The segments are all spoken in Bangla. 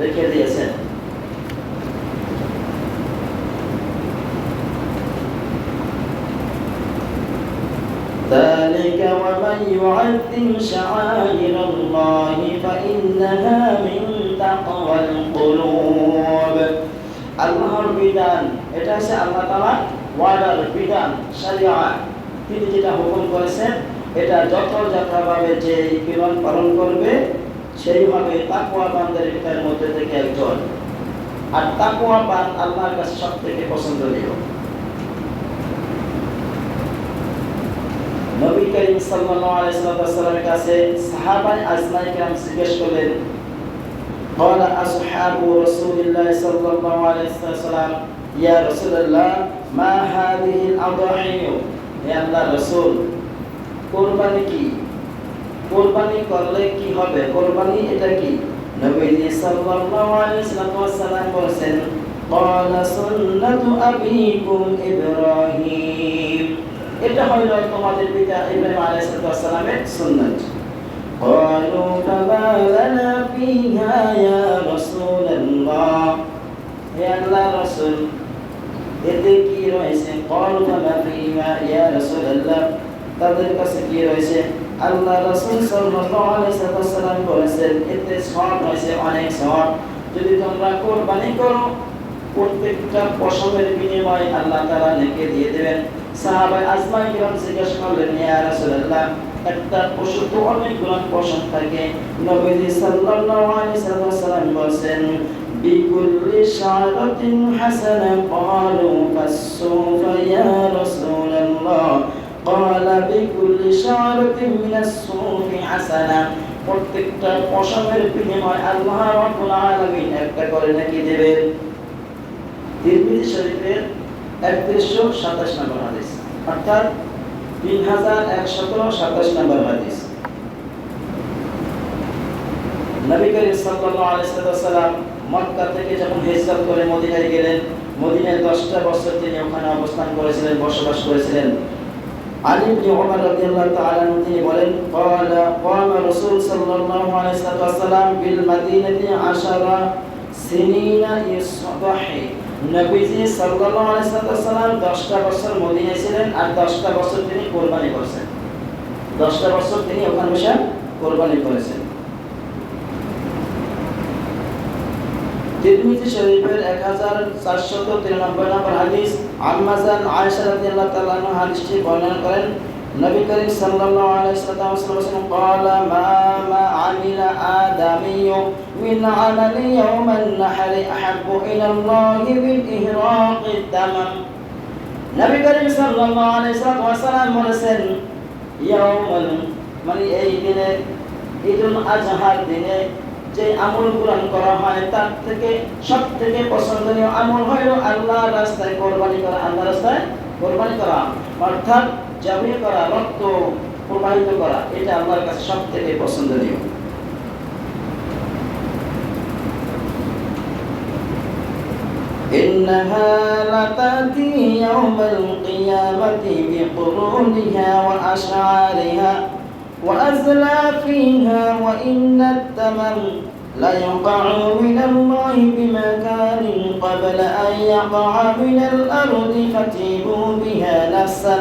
রেখে দিয়েছেন ذلك ومن يعظم شعائر الله فإنها من تقوى القلوب আল্লাহর বিধান এটা হচ্ছে আল্লাহ তাআলা ওয়ার্ডার বিধান শরিয়া তিনি যেটা হুকুম করেছেন এটা যথাযথভাবে যে বিধান পালন করবে সেইভাবে তাকওয়া বান্দের ভিতরের মধ্যে থেকে একজন আর তাকওয়া বান আল্লাহর কাছে সব থেকে পছন্দনীয় নবী করিম সাল্লাল্লাহু আলাইহি ওয়াসাল্লামের কাছে সাহাবায়ে আজমাই کرام জিজ্ঞেস করলেন قال أصحاب رسول الله صلى الله عليه وسلم يا رسول الله ما هذه الأضاحي يا الله رسول কোরবানি কি কোরবানি করলে কি হবে কোরবানি এটা কি নবীজি সাল্লাল্লাহু আলাইহি ওয়াসাল্লাম বলেছেন قال سنة أبيكم إبراهيم এটা হইল তোমাদের পিতা ইব্রাহিম আলাইহিস সালামের সুন্নাত قالوا فما لنا فيها يا رسول الله يا الله رسول এতে কি রয়েছে قالوا فما فيها يا رسول الله তাদের কাছে কি রয়েছে। আল্লাহ রাসূল সাল্লাল্লাহু আলাইহি ওয়াসাল্লাম বলেছেন, এতে সওয়াব রয়েছে অনেক সওয়াব যদি তোমরা কোরবানি করো, প্রত্যেকটা পশমের বিনিময়ে আল্লাহ তাআলা নেকি দিয়ে দেবেন। সাহাবায়ে আজমাই কিরাম জিজ্ঞাসা করলেন, ইয়া রাসূলুল্লাহ, একটা পশু তো অনেকগুলো পশম থাকে। নবীজি সাল্লাল্লাহু আলাইহি ওয়াসাল্লাম বলেন বিকুল্লি শারাতিন হাসানা, ক্বালু ফাসসুফা ইয়া রাসূলুল্লাহ। قال بكل شعرة من الصوف حسنة প্রত্যেকটা পশমের বিনিময়ে আল্লাহ রাব্বুল আলামিন একটা করে নাকি দেবেন তিরমিজি শরীফের একত্রিশশো সাতাশ নম্বর হাদিস অর্থাৎ তিন হাজার একশত সাতাশ নম্বর হাদিস নবী করিম সাল্লাল্লাহু আলাইহি ওয়াসাল্লাম মক্কা থেকে যখন হিজরত করে মদিনায় গেলেন মদিনায় 10টা বছর তিনি ওখানে অবস্থান করেছিলেন বসবাস করেছিলেন আলী ইবনে ওমর রাদিয়াল্লাহু তিনি বলেন ক্বালা ক্বামা বিল মদিনাতি আশারা সিনিনা ইসবাহি নবীজি সাল্লাল্লাহু আলাইহি ওয়াসাল্লাম বছর মদিনায় ছিলেন আর 10টা বছর তিনি কুরবানি করেছেন। 10টা বছর তিনি ওখানে বসে কুরবানি করেছেন। তিরমিজি শরীফের 1493 নম্বর হাদিস আম্মাজান আয়েশা রাদিয়াল্লাহু তাআলা আনহা হাদিসটি বর্ণনা করেন নবী করিম সাল্লাল্লাহু আলাইহি ওয়াসাল্লাম قال ما ما عمل آدمي من عمل يوم النحر أحب إلى الله من إهراق الدم নবী করিম সাল্লাল্লাহু আলাইহি ওয়াসাল্লাম বলেছেন ইয়াউমাল মানে এই দিনে ঈদুল আজহার দিনে যে আমল কোরআন করা হয় তার থেকে সব থেকে পছন্দনীয় আমল হইল আল্লাহ রাস্তায় কোরবানি করা আল্লাহ রাস্তায় কোরবানি করা অর্থাৎ জাবি করা রক্ত প্রবাহিত করা এটা আল্লাহর কাছে সব থেকে পছন্দনীয় إنها لتأتي يوم القيامة بقرونها وأشعارها وأزلافها وإن التمم ليقع من الله بمكان قبل أن يقع من الأرض فتيبوا بها نفسا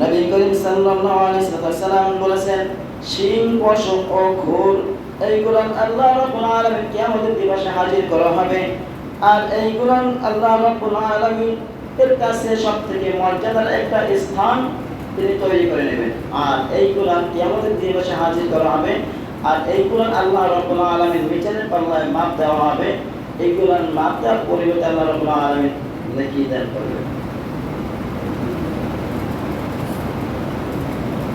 নবী করিম সাল্লাল্লাহু আলাইহি ওয়াসাল্লাম বলেছেন শিং পশম ও ঘোর এইগুলো আল্লাহ রাব্বুল আলামিন কিয়ামতের দিবসে হাজির করা হবে আর এইগুলো আল্লাহ রাব্বুল আলামিন এর কাছে সবথেকে মর্যাদার একটা স্থান তিনি তৈরি করে নেবেন। আর এই কোরআন কিয়ামতের দিবসে হাজির করা হবে। আর এই কোরআন আল্লাহ রব্বুল আলামিন বিচারের পাল্লায় মাপ দেওয়া হবে। এই কোরআন মাপ দেওয়ার পরিবর্তে আল্লাহ রব্বুল আলামিন নেকি দান করবেন।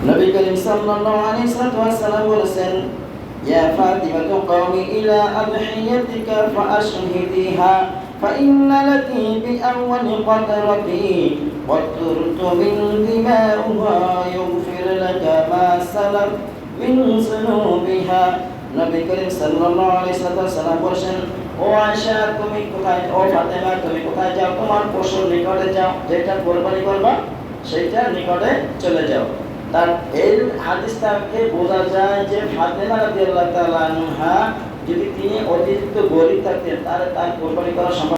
নবী করিম সাল্লাল্লাহু আলাইহি ওয়াসাল্লাম বলেছেন, ইয়া ফাতিমা ইলা আদহিয়াতিকা ফাআশহিদিহা। فإن لك بأول قدرتي وطرت من دماؤها يغفر لك ما سلف من ذنوبها নবী করিম সাল্লাল্লাহু আলাইহি ওয়াসাল্লাম বলেন ও আয়েশা তুমি কোথায় ও ফাতেমা তুমি কোথায় যাও তোমার পশুর নিকটে যাও যেটা কোরবানি করবা সেইটা নিকটে চলে যাও তার এই হাদিসটাকে বোঝা যায় যে ফাতেমা রাদিয়াল্লাহু তাআলা আনহা যদি তিনি অতিরিক্ত গরিব থাকতেন তাহলে তার কোরবানি করা সম্ভব